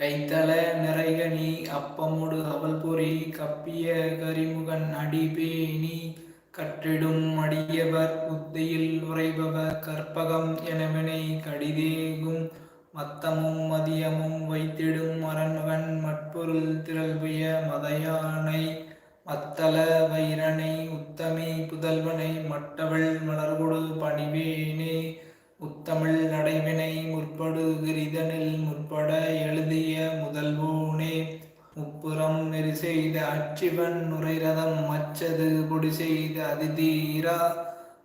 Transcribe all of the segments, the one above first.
கைத்தல நிறைகனி அப்பமுடு அவல்பொறி கப்பிய கரிமுகன் அடிபேணி கற்றிடும் அடியவர் புத்தியில் உறைபவர் கற்பகம் எனவினை கடிதேகும் மத்தமும் மதியமும் வைத்திடும் அரண்மகன் மட்பொருள் திரள்விய மதையானை மத்தள வைரனை உத்தமி புதல்வனை மட்டவள் மலர்கொடு பணிவேனே உத்தமிழ் நடைவினை முற்படு கிரிதனில் முற்பட எழுதிய முதல்வோனே. முப்புறம் நெறி செய்த அச்சிவன் நுரைரதம் மச்சது பொடி செய்த அதிதீரா.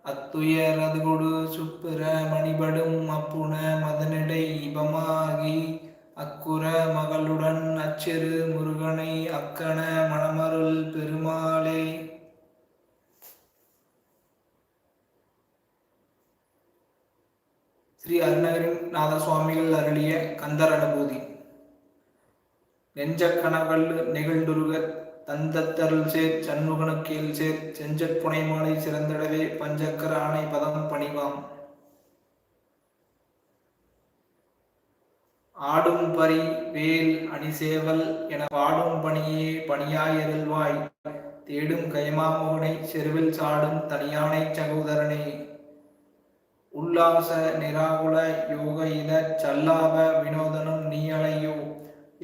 அத்துயர் அது கொடு சுப்புர மணிபடும் அப்புன மதனிடை இபமாகி. அக்குற மகளுடன் அச்சிறு முருகனை அக்கன மணமருள் பெருமாளே. ஸ்ரீ அருணகிரின் நாத சுவாமிகள் அருளிய கந்தர் அனுபூதி நெஞ்ச நெகிழ்ந்துருக தந்தத்தருள் சேர் சண்முகனுக்கேல் சேர் செஞ்சற் புனைமாலை சிறந்தடவே பஞ்சக்கர ஆணை பதம் பணிவாம். ஆடும் பரி வேல் அணிசேவல் என பாடும் பணியே பணியாயருள்வாய் தேடும் கயமாமோகனை செருவில் சாடும் தனியானை சகோதரனே. உல்லாச நிராகுல யோக இத சல்லாப வினோதனும் நீ அலையோ.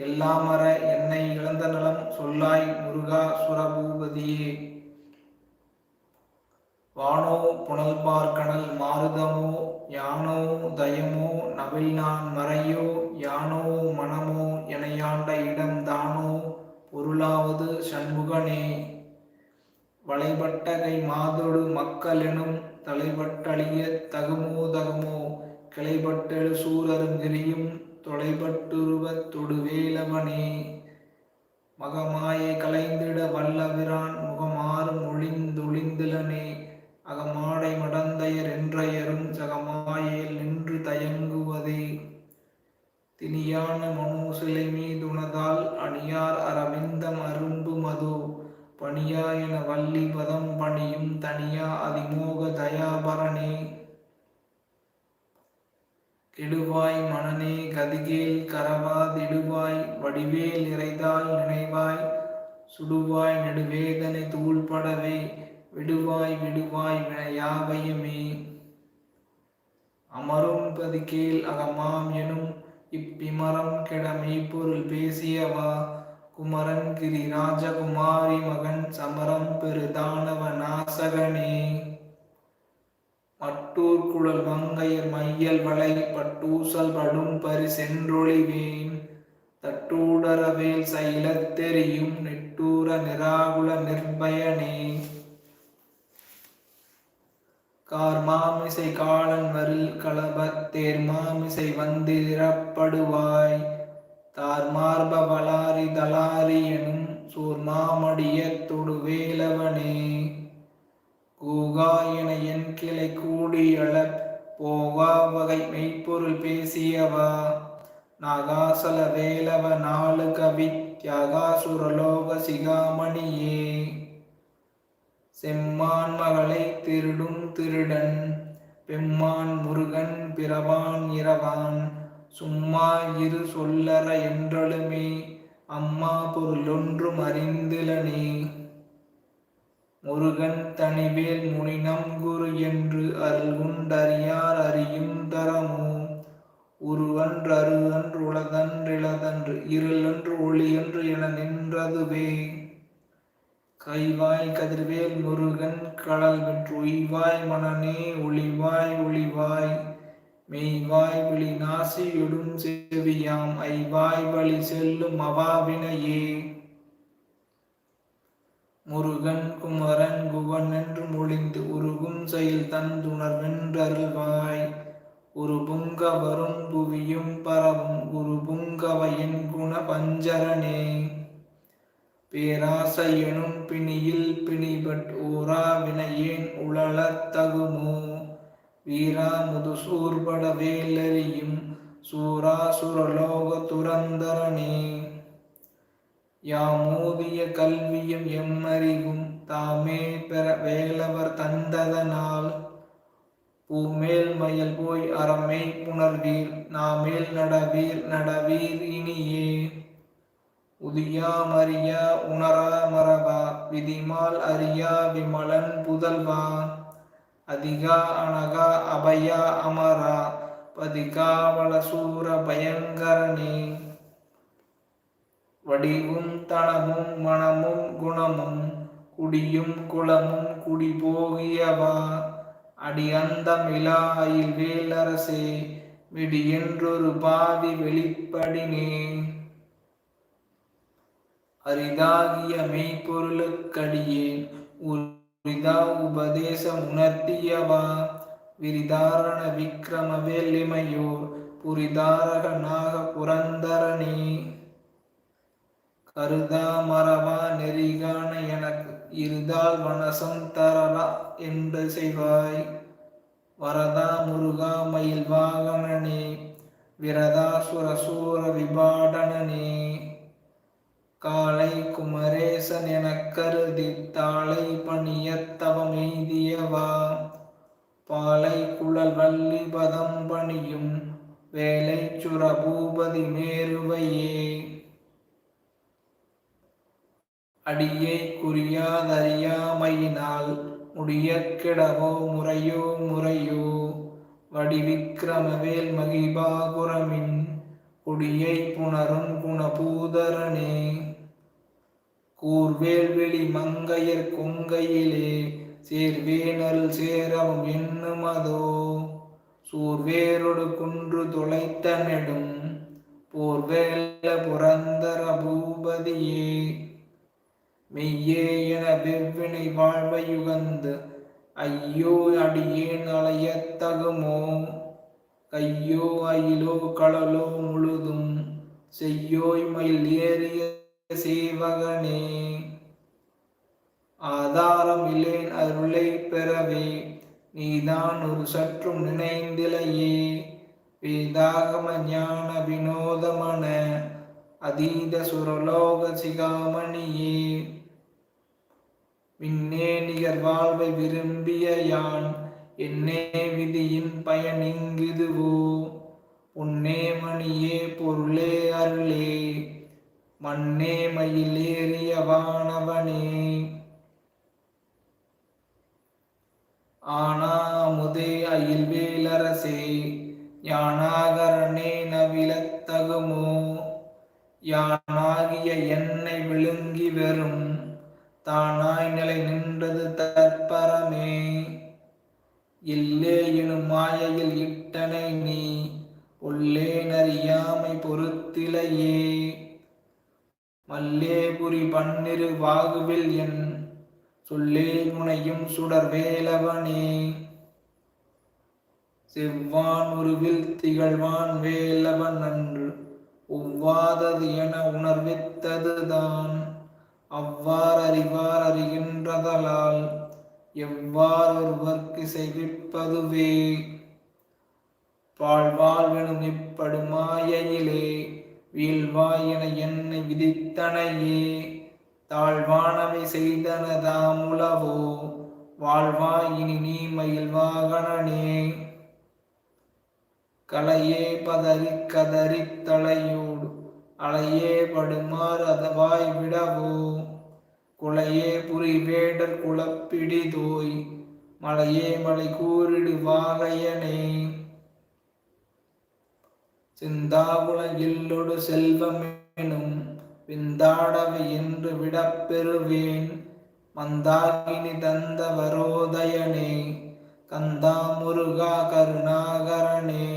எல்லாமற என்னை இழந்த நலம் சொல்லாய் முருகா சுரபூபதியே. வானோ புனல் பார்க்கணல் மாருதமோ யானோ தயமோ நவில் நான் மறையோ யானோ மனமோ எனையாண்ட இடம் தானோ பொருளாவது சண்முகனே. வளைபட்டகை மாதொடு மக்களெனும் தலைபட்டழிய தகுமோ தகுமோ? கிளைபட்டெழு சூரருங்கிரியும் தொலைபட்டுருவத் தொடுவேலவனே. மகமாயை கலைந்திட வல்லவிரான் முகமாறும் ஒளிந்தொளிந்திலனே. அகமாடை மடந்தையர் என்றையரும் சகமாயேல் நின்று தயங்குவதே. திணியான மனோசிலை மீதுனதால் அணியார் அரவிந்தம் அரும்பு மது பணியா என வள்ளி பதம் பணியும் தனியா அதிமோக தயாபரணே கெடுவாய் மனநே கதிகேல் கரவா திடுவாய் வடிவேல் இறைதால் நினைவாய் சுடுவாய் நெடுவேதனை தூள்படவே விடுவாய் விடுவாய் யாவையுமே. அமரும் பதிகேல் அகமாம் எனும் இப்பிமரம் கெடமை பொருள் பேசியவா? குமரன் கிரி ராஜகுமாரி மகன் சமரம் பெரு தானவ நாசகனே. மட்டூர் குழல் மங்கையர் மையல் வளை பட்டூசல் படும் பரி சென்றொழிவேன். தட்டூடரவேல் சைலத்தெறியும் நெட்டூர நிராகுல நிர்பயனே. கார் மாமிசை காலன் வரில் களபத் தேர் மாமிசை வந்திரப்படுவாய். தார் மார்ப வளாரி தலாரி எனும் சூர்மாமடிய தொடு வேலவனே. கூகா என என் கிளை கூடியள போகா வகை மெய்ப்பொருள் பேசியவா. நாகாசல வேலவ நாலு கவி தியாகாசுரலோக சிகாமணியே. செம்மான் மகளை திருடும் திருடன் பெம்மான் முருகன் பிறவான் இரவான். சும்மா இரு சொல்லற என்றலுமே அம்மா பொருளொன்றும் அறிந்திலனே முருகன் தனிவேல் முனினம் குரு என்று அருள்குண்டறியார் அறியும் தரமோ. உருவன்று அருவன்று உளதன்றிளதன்று இருளன்று ஒளியன்று என நின்றதுவே. கைவாய் கதிர்வேல் முருகன் கடல் வெற்று உய்வாய் மணனே ஒளிவாய் ஒளிவாய். மெய்வாய் விழி நாசியுடும் செவியாம் ஐவாய் வழி செல்லும் அவாவினையே. முருகன் குமரன் குவன் என்று மொழிந்து உருகும் செயல் தந்துணர்வென்றருள்வாய் ஒரு புங்க வரும் புவியும் பரவும் குரு புங்கவையின் குண பஞ்சரனே. பேராசையனும் பிணியில் பிணிபட் ஓரா வினையேன் உழலத் தகுமோ. வீரா முதுசூர்பட வேலறியும் சூராசுரலோக துரந்தரனே யாமோதிய கல்வியும் எம்மறிவும் தாமே பெற வேலவர் தந்ததனால் பூமேல் மயல் போய் அறமே புணர்வீர் நாமேல் நடவீர் நடவீர் இனியே. உதியாமறியா உணரா மரபா விதிமால் அறியா விமலன் புதல்வா. அதிகா அனகா அபயா அமரா பதிகாவலசூர பயங்கரனே வடிவும் தனமும் மனமும் குணமும் குடியும் குளமும் குடி போகியவா அடி அந்தமிழாயில் வேலரசே விடியென்றொரு பாவி வெளிப்படினே அரிதாகிய மெய்ப்பொருளுக்கடியேன் உரிதா உபதேசம் உணர்த்தியவா விரிதாரண விக்ரம வேலிமையோர் புரிதாரக நாக புரந்தரணி. கருதா மரவா நெறிகான எனக்கு இருதால் மனசம் தரலா என்று செய்வாய். வரதா முருகா மயில் வாகனனே விரதா சுரசூர விபாடனனே. காலை குமரேசன் எனக் கருதி தாளை பணியத்தவம் எய்தியவா பாலை குழல் வள்ளி பதம் பணியும் வேலை சுர பூபதி மேருவையே. அடியை குறியாதறியாமையினால் முடியக்கிடவோ முறையோ முறையோ. வடிவிக்கிரமவேல் மகிபாகுரமின் குடியை புணரும் குணபூதரனே. கூர்வேல்வெளி மங்கையர் கொங்கையிலே சேர்வேனல் சேரவும் எண்ணுமதோ சூர்வேரொடு குன்று துளைத்த நெடும் போர்வேல புரந்தர பூபதியே. மெய்யே என வெவ்வினை வாழ்வையுகந்து ஐயோ அடியேன் அலையத்தகுமோ கையோ அயிலோ கடலோ முழுதும் செய்யோய் மயில் ஏறிய சீவகனே. ஆதாரம் இல்லேன் அருளை பெறவே. நீதான் ஒரு சற்றும் நினைந்திலையே. வேதாகம ஞான வினோதமன அதீத சுரலோக சிகாமணியே. விண்ணே நிகர் வாழ்வை விரும்பிய யான் என்னே விதியின் பயன் இங்குதுவோ உன்னே மணியே பொருளே அருளே. மண்ணே மயிலேறிய வானவனே. ஆனா முதே அயில் வேலரசே நவிலத்தகுமோ. யானாகிய என்னை விழுங்கி வெறும் தானாய் நிலை நின்றது தற்பரமே. இல்லே எனும் மாயையில் இட்டனை நீ உள்ளே நறியாமை பொறுத்திலையே. வல்லேபுரி பன்னிரு வாகுவில் என் சொல்லே முனையும் சுடர் வேலவனே. செவ்வான் உருவில் திகழ்வான் வேலவன் அன்று ஒவ்வாதது என உணர்வித்ததுதான். அவ்வாறு அறிவார் அறிகின்றதலால் எவ்வாறு ஒருவர்க்கு செய்விப்பதுவே பாழ்வாழ்வெனும் இப்படுமாயிலே வீழ்வாய் என்னை விதித்தனையே. தாழ்வானவை செய்தனதாமுலவோ வாழ்வாய் இனி நீ மயில் வாகனனே கலையே பதறி கதறி தலையோடு அலையே படுமாறு அதவாய் விடவோ. குலையே புரி வேடர் குளப்பிடிதோய் மலையே மலை கூறிடு வாகையனே. சிந்தாவுலகில்லொடு செல்வமெனும் விந்தாடவை என்று விடப்பெறுவேன் மந்தாகினி தந்த வரோதயனே கந்தா முருகா கருணாகரனே.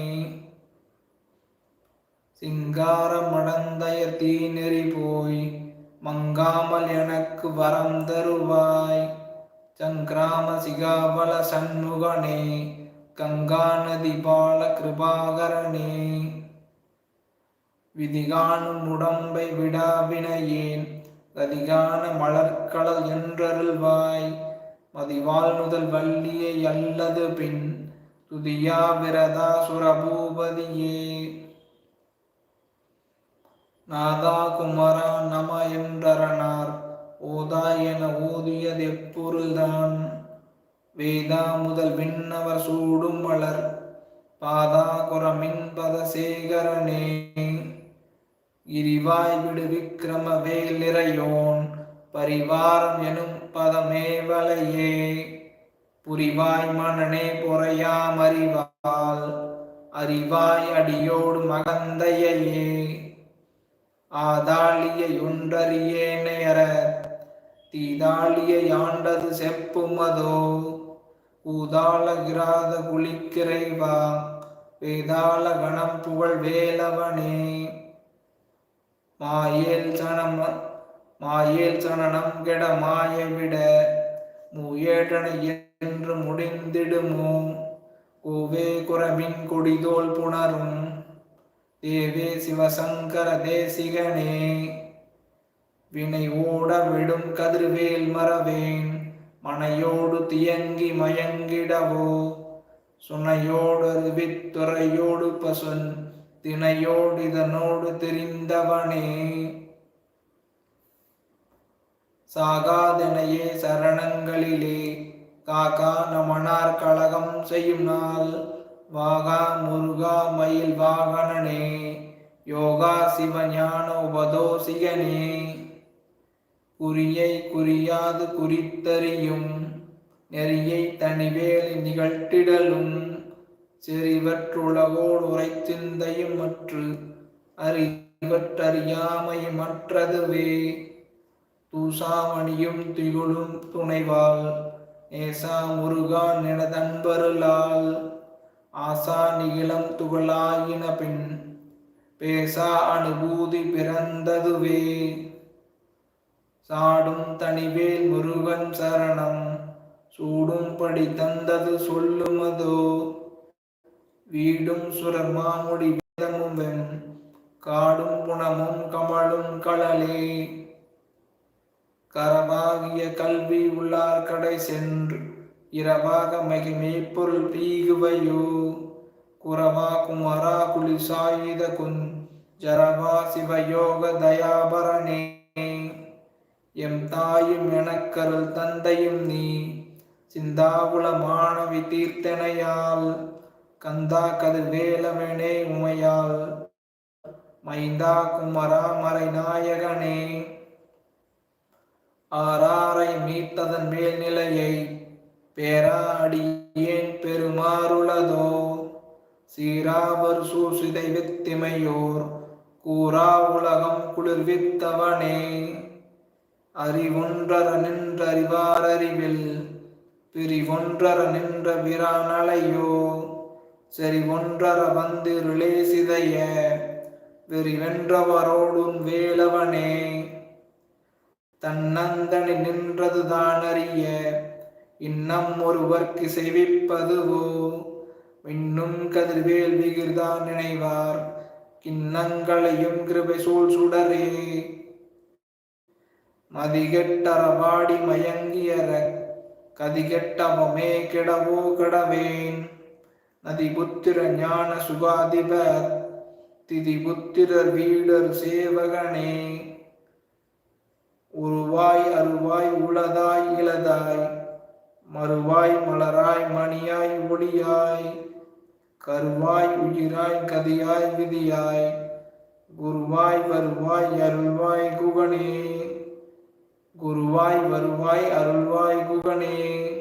சிங்காரம் அடந்தய தீநெறி போய் மங்காமல் எனக்கு வரம் தருவாய். சங்கிராம சிகாபல சண்முகனே கங்கா நதி பால கிருபாகரனே. விதிகாணும் உடம்பை விடாவினையேன் கதிகான மலர்கடல் என்றருள்வாய். மதிவாள் முதல் வள்ளியை அல்லது பின் துதியா விரதா சுரபூபதியே. நாதா குமரா நம என்றரனார். ஓதா என ஓதியது எப்பொருள்தான். வேதா முதல் விண்ணவர் சூடும் மலர். பாதா குரமின் சேகரனே இரிவாய் விடு விக்ரம வேல் நிறையோன் பரிவாரம் எனும் பதமேவலையே புரிவாய் மனனே பொறையாம் அறிவால் அறிவாய் அடியோடு மகந்தையே ஆதாளியை ஒன்றறியேனையற தீதாளிய யாண்டது செப்புமதோ ஊதாளகிராத குளிக்கிறைவா வேதாள கணம் புகழ் வேலவனே மாயேல் சனம் மாயேல் சனனம் கெட மாய விட மூயேட்டனை என்று முடிந்திடுமோ? கோவே குரமின் கொடிதோல் புணரும் தேவே சிவசங்கர தேசிகனே. வினை ஓட விடும் கதிர்வேல் மறவேன் மனையோடு தியங்கி மயங்கிடவோ? சுனையோடு வித்துறையோடு பசுன் தினையோடு இதனோடு தெரிந்தவனே. சாகாதனையே சரணங்களிலே காக்கா நமனார் கழகம் செய்யும் நாள். வாகா முருகா மயில் வாகனனே யோகா சிவஞான உபதோசிகனே. குறியை குறியாது குறித்தறியும் நெறியை தனிவேலி நிகழ்த்திடலும். செறிவற்றுலகோடு உரைச்சிந்தையும் மற்று அறிவற்றறியாமை மற்றதுவே தூசாமணியும் திகுளும் துணைவாள் நேசா முருகான் எனதன்பருளால் ஆசா நிகிலம் துகளாயின பின் பேசா அனுபூதி பிறந்ததுவே. சாடும் தனிவேல் முருகன் சரணம் சூடும்படி தந்தது சொல்லுமதோ. வீடும் சுரமாமுடி வேதமும் வெம் காடும் புனமும் கமலும் கடலே கரமாகிய கல்வி உள்ளார் கடை சென்று இரவாக மகிமே பொருள் பீகுவையோ. குரவா குமரா குலி சாயுத குன் ஜரவா சிவயோக தயாபரணே எம் தாயும் எனக்கருள் தந்தையும் நீ சிந்தாகுல மாணவி தீர்த்தனையால். கந்தா கதிர்வேலவனே உமையால் மைந்தா குமரா மறை நாயகனே ஆறாரை மீட்டதன் மேல்நிலையை பேராடியேன் பெருமாறுளதோ சீராவர் சூசிதை வித்திமையோர் கூறா உலகம் குளிர்வித்தவனே. அறிவொன்றர நின்ற அறிவாரறிவில் பிரிவொன்றர நின்ற விரானலையோ சரி ஒன்றர வந்திருளே சிதைய வெறிவென்றவரோடும் வேலவனே. தன்னந்தனி நின்றதுதான் அறிய இன்னம் ஒருவர்க்கு செய்விப்பதுவோ இன்னும் கதிர்வேல் விகிர்தான் நினைவார் கிண்ணங்களையும் கிருபை சூழ் சுடரே மதிகெட்டரவாடி மயங்கியற கதிகெட்டவமே கெடவோ கெடவேன். நதிபுத்திர ஞான சுகாதிபர் திதிபுத்திரர் வீடர் சேவகனே உருவாய் அருவாய் உளதாய் இளதாய் மறுவாய் மலராய் மணியாய் ஒளியாய் கருவாய் உயிராய் கதியாய் விதியாய் குருவாய் வருவாய் அருள்வாய் குகனே. குருவாய் வருவாய் அருள்வாய் குகனே.